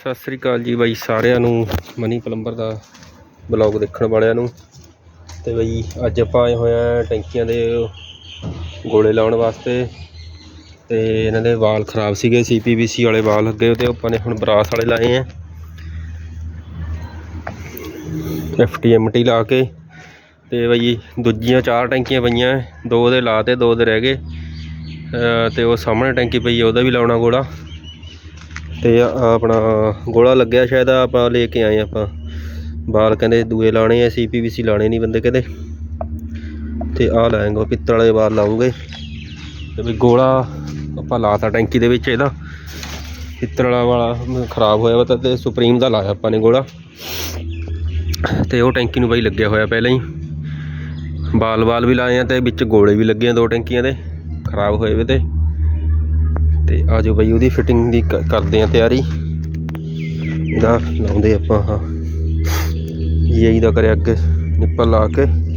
ਸਤਿ ਸ੍ਰੀ ਅਕਾਲ ਜੀ ਬਾਈ, ਸਾਰਿਆਂ ਨੂੰ, ਮਨੀ ਪਲੰਬਰ ਦਾ ਬਲੌਗ ਦੇਖਣ ਵਾਲਿਆਂ ਨੂੰ। ਤੇ ਬਾਈ, ਅੱਜ ਆਪਾਂ ਆਏ ਹੋਏ ਆ ਟੈਂਕੀਆਂ ਦੇ ਗੋਲੇ ਲਾਉਣ ਵਾਸਤੇ। ਤੇ ਇਹਨਾਂ ਦੇ ਵਾਲ ਖਰਾਬ ਸੀਗੇ ਸੀਪੀਵੀਸੀ ਵਾਲੇ ਵਾਲ ਲੱਗੇ ਤੇ ਆਪਾਂ ਨੇ ਹੁਣ ਬਰਾਸ ਵਾਲੇ ਲਾਏ ਆ। ਐਫਟੀਐਮਟੀ ਲਾ ਕੇ। ਤੇ ਬਾਈ, ਦੂਜੀਆਂ ਚਾਰ ਟੈਂਕੀਆਂ ਪਈਆਂ, ਦੋ ਦੇ ਲਾ ਤੇ ਦੋ ਦੇ ਰਹਿ ਗਏ। ਅਹ ਤੇ ਉਹ ਸਾਹਮਣੇ ਟੈਂਕੀ ਪਈ ਉਹਦਾ ਵੀ ਲਾਉਣਾ ਗੋਲਾ। ਤੇ ਆਪਣਾ ਗੋਲਾ ਲੱਗਿਆ ਸ਼ਾਇਦ ਆਪਾਂ ਲੈ ਕੇ ਆਏ ਆਪਾਂ। ਬਾਲ ਕਹਿੰਦੇ ਦੂਏ ਲਾਣੇ ਆ ਸੀਪੀਵੀਸੀ ਲਾਣੇ ਨਹੀਂ ਬੰਦੇ ਕਹਿੰਦੇ। ਤੇ ਆ ਲਾਏਂਗੇ, ਪਿੱਤਲ ਵਾਲੇ ਬਾਲ ਲਾਉਂਗੇ। ਤੇ ਵੀ ਗੋਲਾ ਆਪਾਂ ਲਾਤਾ ਟੈਂਕੀ ਦੇ ਵਿੱਚ ਇਹਦਾ। ਪਿੱਤਲ ਵਾਲਾ ਵਾਲਾ ਖਰਾਬ ਹੋਇਆ ਵਾ ਤਾਂ ਤੇ ਸੁਪਰੀਮ ਦਾ ਲਾਇਆ ਆਪਾਂ ਨੇ ਗੋਲਾ। ਤੇ ਉਹ ਟੈਂਕੀ ਨੂੰ ਬਾਈ ਲੱਗਿਆ ਹੋਇਆ ਪਹਿਲਾਂ ਹੀ। ਬਾਲ ਬਾਲ ਵੀ ਲਾਏ ਆ ਤੇ ਵਿੱਚ ਗੋਲੇ ਵੀ ਲੱਗੇ ਆ ਦੋ ਟੈਂਕੀਆਂ ਦੇ। ਖਰਾਬ ਹੋਏ ਵੇ ਤੇ। ਤੇ ਆਜੋ ਬਈ, ਉਹਦੀ ਫਿਟਿੰਗ ਦੀ ਕ- ਕਰਦੇ ਆ ਤਿਆਰੀ। ਇਹਦਾ ਲਾਉਂਦੇ ਆਪਾਂ, ਹਾਂ। ਜੀਆਈ ਦਾ ਕਰਿਆ ਅੱਗੇ, ਨਿੱਪਲ ਲਾ ਕੇ।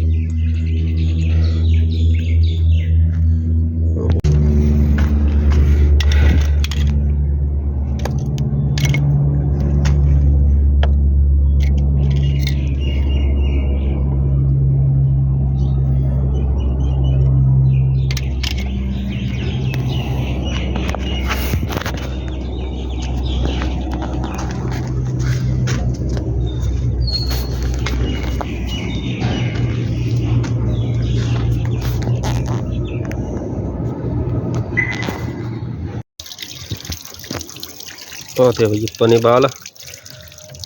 ਆ ਤੇ ਬਈ ਆਪਾਂ ਨੇ ਬਾਲ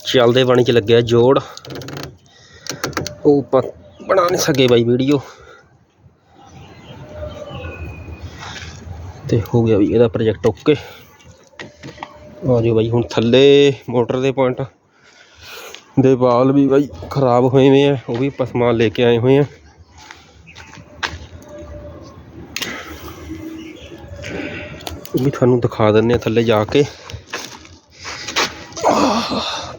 ਚੱਲਦੇ ਪਾਣੀ ਚ ਲੱਗਿਆ ਜੋੜ। ਉਹ ਆਪਾਂ ਬਣਾ ਨਹੀਂ ਸਕੇ ਬਾਈ ਵੀਡੀਓ। ਤੇ ਹੋ ਗਿਆ ਵੀ ਇਹਦਾ ਪ੍ਰੋਜੈਕਟ ਓਕੇ ਆ ਜਾਓ ਬਾਈ, ਹੁਣ ਥੱਲੇ ਮੋਟਰ ਦੇ ਪੁਆਇੰਟ ਦੇ ਬਾਲ ਵੀ ਬਾਈ ਖਰਾਬ ਹੋਏ ਹੋਏ ਆ, ਉਹ ਵੀ ਆਪਾਂ ਸਮਾਨ ਲੈ ਕੇ ਆਏ ਹੋਏ ਆ। ਉਹ ਵੀ ਤੁਹਾਨੂੰ ਦਿਖਾ ਦਿੰਦੇ ਆ ਥੱਲੇ ਜਾ ਕੇ।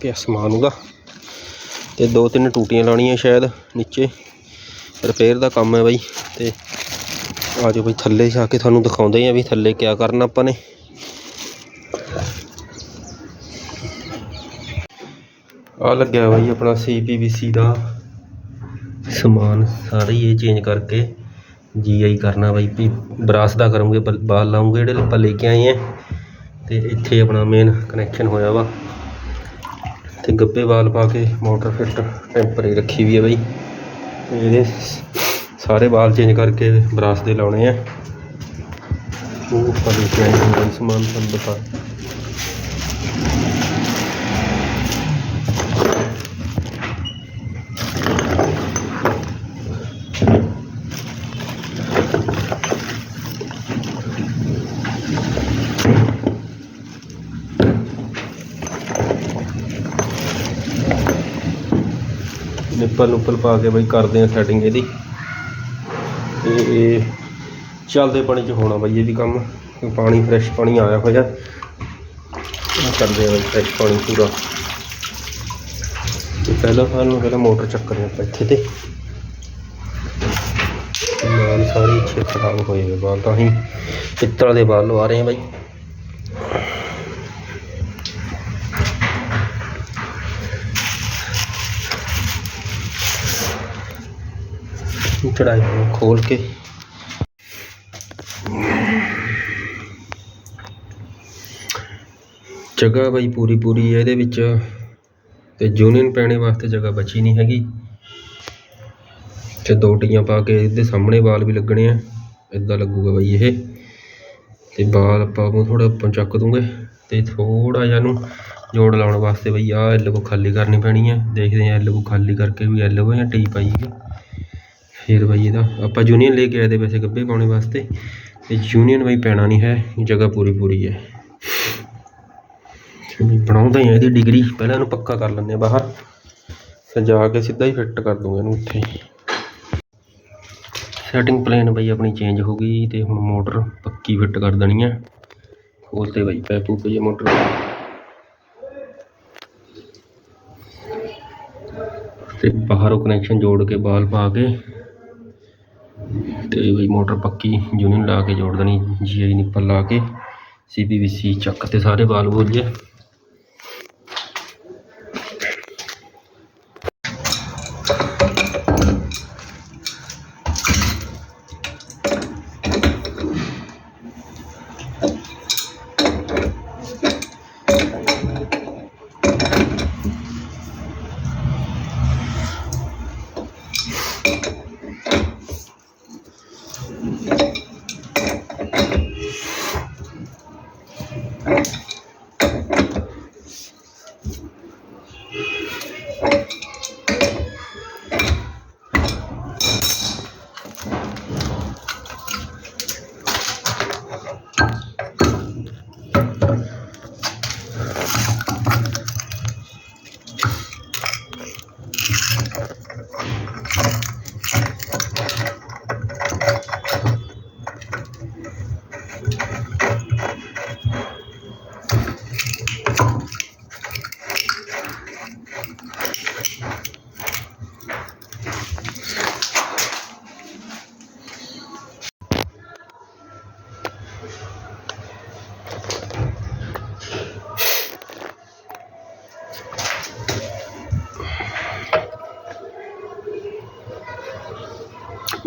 ਪਿਆ ਸਮਾਨ ਉਹਦਾ। ਤੇ ਦੋ ਤਿੰਨ ਟੂਟੀਆਂ ਲਾਉਣੀਆਂ ਸ਼ਾਇਦ ਨੀਚੇ। ਰਿਪੇਅਰ ਦਾ ਕੰਮ ਹੈ ਬਾਈ। ਤੇ ਆ ਜਾਓ ਬਾਈ ਥੱਲੇ ਜਾ ਕੇ ਤੁਹਾਨੂੰ ਦਿਖਾਉਂਦੇ ਆ ਵੀ ਥੱਲੇ ਕਿਆ ਕਰਨਾ ਆਪਾਂ ਨੇ। ਆ ਲੱਗਿਆ ਬਾਈ ਆਪਣਾ ਸੀਪੀਵੀਸੀ ਦਾ। ਸਮਾਨ ਸਾਰਾ ਹੀ ਇਹ ਚੇਂਜ ਕਰਕੇ ਜੀਆਈ ਕਰਨਾ ਬਾਈ। ਵੀ ਬਰਾਸ ਦਾ ਕਰੂੰਗੇ, ਬਲ- ਬਾਲ ਲਾਉਂਗੇ ਜਿਹੜੇ ਆਪਾਂ ਲੈ ਕੇ ਆਏ ਆ। ਤੇ ਇੱਥੇ ਆਪਣਾ ਮੇਨ ਕਨੈਕਸ਼ਨ ਹੋਇਆ ਵਾ। ਤੇ ਗੱਬੇ ਵਾਲ ਪਾ ਕੇ ਮੋਟਰ ਫਿੱਟ ਟੈਂਪਰੇਰੀ ਰੱਖੀ ਵੀ ਹੈ ਬਈ। ਇਹਦੇ ਸਾਰੇ ਵਾਲ ਚੇਂਜ ਕਰਕੇ ਬਰਾਸ ਦੇ ਲਾਉਣੇ ਆ। ਉਹ ਆਪਾਂ ਲੈ ਕੇ ਸਮਾਨ ਤੁਹਾਨੂੰ ਦਿਖਾ ਨਿੱਪਲ ਨੁੱਪਲ ਪਾ ਕੇ ਬਈ ਕਰਦੇ ਆ ਸੈਟਿੰਗ ਇਹਦੀ। ਤੇ ਇਹ ਚੱਲਦੇ ਪਾਣੀ 'ਚ ਹੋਣਾ ਬਈ ਇਹ ਵੀ ਕੰਮ ਪਾਣੀ ਫਰੈਸ਼ ਪਾਣੀ ਆਇਆ ਹੋਇਆ। ਕਰਦੇ ਆ ਬਈ ਫਰੈਸ਼ ਪਾਣੀ ਪੂਰਾ। ਤੇ ਪਹਿਲਾਂ ਸਾਨੂੰ ਪਹਿਲਾਂ ਮੋਟਰ ਚੱਕਦੇ ਆਪਾਂ ਇੱਥੇ ਤੇ। ਮਾਲ ਸਾਰੇ ਛੇ ਖਰਾਬ ਹੋਏ ਹੋਏ ਬਾਲ, ਤਾਂ ਅਸੀਂ ਪਿੱਤਲ ਦੇ ਬਾਲ ਲਵਾ ਰਹੇ ਹਾਂ ਬਾਈ। ਚੜਾਈ ਨੂੰ ਖੋਲ ਕੇ। ਜਗ੍ਹਾ ਬਈ ਪੂਰੀ ਪੂਰੀ ਹੈ ਇਹਦੇ ਵਿੱਚ ਤੇ ਯੂਨੀਅਨ ਪੈਣੇ ਵਾਸਤੇ ਜਗ੍ਹਾ ਬਚੀ ਨਹੀਂ ਹੈਗੀ। ਤੇ ਦੋ ਟੀਆਂ ਪਾ ਕੇ ਇਹਦੇ ਸਾਹਮਣੇ ਵਾਲ ਵੀ ਲੱਗਣੇ ਆ। ਇਦਾਂ ਲੱਗੂਗਾ ਬਈ ਇਹ। ਤੇ ਬਾਲ ਆਪਾਂ ਨੂੰ ਥੋੜਾ ਉੱਪਰ ਚੱਕ ਦੂੰਗੇ ਤੇ ਥੋੜਾ ਜਿਹਾ ਨੂੰ ਜੋੜ ਲਾਉਣ ਵਾਸਤੇ ਬਈ ਆਹ ਐਲ ਕੋ ਖਾਲੀ ਕਰਨੀ ਪੈਣੀ ਹੈ ਦੇਖਦੇ ਆ ਐਲ ਕੋ ਖਾਲੀ ਕਰਕੇ ਵੀ ਐਲ ਕੋ ਜਾਂ ਟੀ ਪਾਈਏ ਫੇਰ ਬਾਈ ਇਹਦਾ। ਆਪਾਂ ਯੂਨੀਅਨ ਲੈ ਕੇ ਆਏ ਦੇ ਵੈਸੇ ਗੱਭੇ ਪਾਉਣੇ ਵਾਸਤੇ। ਤੇ ਯੂਨੀਅਨ ਬਾਈ ਪੈਣਾ ਨਹੀਂ ਹੈ, ਜਗ੍ਹਾ ਪੂਰੀ ਪੂਰੀ ਹੈ। ਬਣਾਉਂਦਾ ਹੀ ਆ ਇਹਦੀ ਡਿਗਰੀ ਪਹਿਲਾਂ ਇਹਨੂੰ ਪੱਕਾ ਕਰ ਲੈਂਦੇ ਆ ਬਾਹਰ। ਸਜਾ ਕੇ ਸਿੱਧਾ ਹੀ ਫਿੱਟ ਕਰ ਦੂੰਗਾ ਇਹਨੂੰ ਉੱਥੇ ਸੈਟਿੰਗ ਪਲੇਨ ਬਾਈ ਆਪਣੀ ਚੇਂਜ ਹੋ ਗਈ ਤੇ ਹੁਣ ਮੋਟਰ ਪੱਕੀ ਫਿੱਟ ਕਰ ਦੇਣੀ ਹੈ ਖੋਲਤੇ ਬਾਈ ਪੈਪੂ ਪਈ ਮੋਟਰ ਤੇ ਬਾਹਰੋਂ ਕਨੈਕਸ਼ਨ ਜੋੜ ਕੇ ਬਾਲ ਪਾ ਕੇ ਤੇ ਬਈ ਮੋਟਰ ਪੱਕੀ ਯੂਨੀਅਨ ਲਾ ਕੇ ਜੋੜ ਦੇਣੀ ਜੀਆਈ ਨਿੱਪਲ ਲਾ ਕੇ ਸੀਪੀਵੀਸੀ ਚੱਕ ਤੇ ਸਾਰੇ ਬਾਲ ਬੋਲ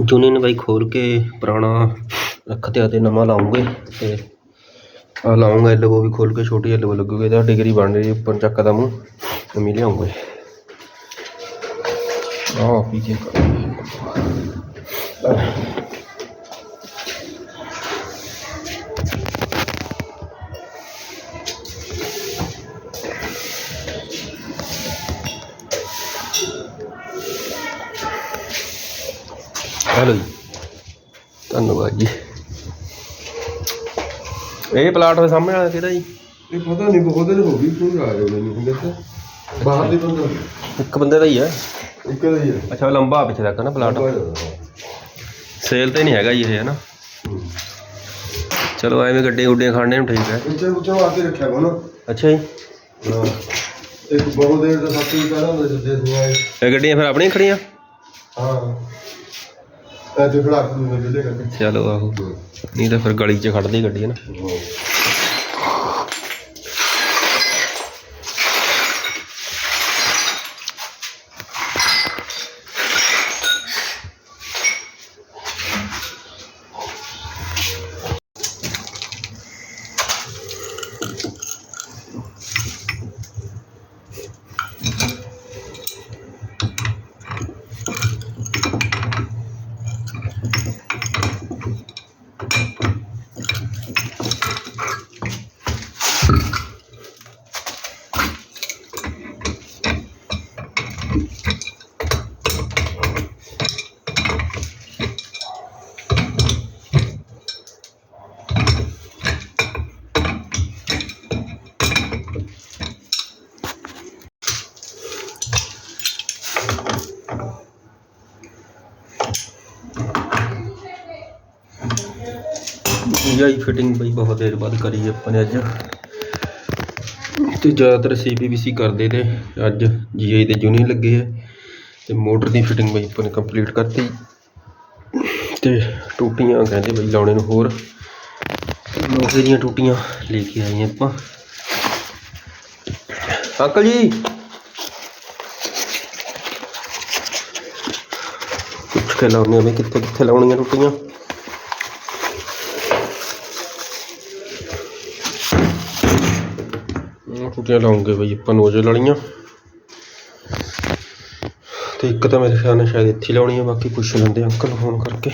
ਜੂਨੀ ਨੂੰ ਬਾਈ ਖੋਲ ਕੇ ਪੁਰਾਣਾ ਰੱਖ ਤੇ ਅਤੇ ਨਵਾਂ ਲਾਉਂਗੇ ਤੇ ਆ ਲਾਉਂਗਾ ਐਲਬੋ ਵੀ ਖੋਲ ਕੇ, ਛੋਟੀ ਐਲਬੋ ਲੱਗੂਗੀ ਇਹਦਾ, ਡਿਗਰੀ ਬਣ ਰਹੀ ਉੱਪਰ ਚੱਕ ਦਾ ਮੂੰਹ ਨਵੀਂ ਲਿਆਉਂਗੇ। ਆਹ ਪੀ ਕੇ ਹੈਲੋ ਜੀ ਧੰਨਵਾਦ ਜੀ। ਇਹ ਪਲਾਟ ਦੇ ਸਾਹਮਣੇ ਵਾਲਾ ਕਿਹੜਾ ਜੀ? ਇਹ ਪਤਾ ਨਹੀਂ ਉਹਦੇ ਨੇ ਹੋ ਗਈ ਕੋਈ ਆ ਰਿਹਾ ਨਹੀਂ ਹੁੰਦੇ ਤੇ ਬਾਹਰ ਦੇ ਬੰਦਾ। ਇੱਕ ਬੰਦੇ ਦਾ ਹੀ ਹੈ ਇੱਕ ਦਾ ਹੀ ਹੈ ਅੱਛਾ ਉਹ ਲੰਬਾ ਪਿੱਛੇ ਤੱਕ ਨਾ ਪਲਾਟ। ਸੇਲ ਤੇ ਨਹੀਂ ਹੈਗਾ ਜੀ ਇਹ ਹੈ। ਨਾ ਚਲੋ ਐਵੇਂ ਗੱਡੀਆਂ ਗੁੱਡੀਆਂ ਖਾਣੇ ਨੂੰ ਠੀਕ ਹੈ। ਉੱਚੇ ਉੱਚੇ ਆ ਕੇ ਰੱਖਿਆ ਕੋਣ ਅੱਛਾ ਜੀ। ਇੱਕ ਬਹੁਤ ਦੇਰ ਦਾ ਸਾਥੀ ਕਹਿੰਦਾ ਜਿੱਦੇ ਸੀ ਆਏ ਇਹ ਗੱਡੀਆਂ ਫਿਰ ਆਪਣੀਆਂ ਖੜੀਆਂ? ਹਾਂ। ਇਹ ਤੇ ਖੜਾ ਕੇ ਦੂੰਗੇ ਜਿਹਦੇ ਕਰਕੇ ਚਲੋ ਆਹੋ। ਨਹੀਂ ਤਾਂ ਫਿਰ ਗਲੀ 'ਚ ਖੜਦੀ ਗੱਡੀ ਹੈ ਨਾ। ਜਾਈ ਫਿਟਿੰਗ ਬਈ ਬਹੁਤ ਦੇਰ ਬਾਅਦ ਕਰੀ ਆਪਾਂ ਨੇ ਅੱਜ। ਤੇ ਜ਼ਿਆਦਾਤਰ ਸੀਪੀਵੀਸੀ ਕਰਦੇ ਤੇ ਅੱਜ ਜੀਆਈ ਦੇ ਜੂਨੀ ਲੱਗੇ ਆ। ਤੇ ਮੋਟਰ ਦੀ ਫਿਟਿੰਗ ਬਈ ਆਪਾਂ ਨੇ ਕੰਪਲੀਟ ਕਰਤੀ। ਤੇ ਟੂਟੀਆਂ ਕਹਿੰਦੇ ਬਈ ਲਾਉਣੇ ਨੂੰ ਹੋਰ। ਲੋਹੇ ਦੀਆਂ ਟੂਟੀਆਂ ਲੈ ਕੇ ਆਏ ਆਪਾਂ। ਅੰਕਲ ਜੀ। ਪੁੱਛ ਕੇ ਲਾਉਣੀਆਂ ਬਈ ਕਿੱਥੇ ਕਿੱਥੇ ਲਾਉਣੀਆਂ ਟੂਟੀਆਂ ਉਹ ਟੂਟੀਆਂ ਲਾਉਂਗੇ ਬਈ ਆਪਾਂ ਨੋਜ਼ਲ ਵਾਲੀਆਂ। ਤੇ ਇੱਕ ਤਾਂ ਮੇਰੇ ਖਿਆਲ ਨਾਲ ਸ਼ਾਇਦ ਇੱਥੇ ਲਾਉਣੀ ਆ, ਬਾਕੀ ਪੁੱਛ ਲੈਂਦੇ ਅੰਕਲ ਫੋਨ ਕਰਕੇ।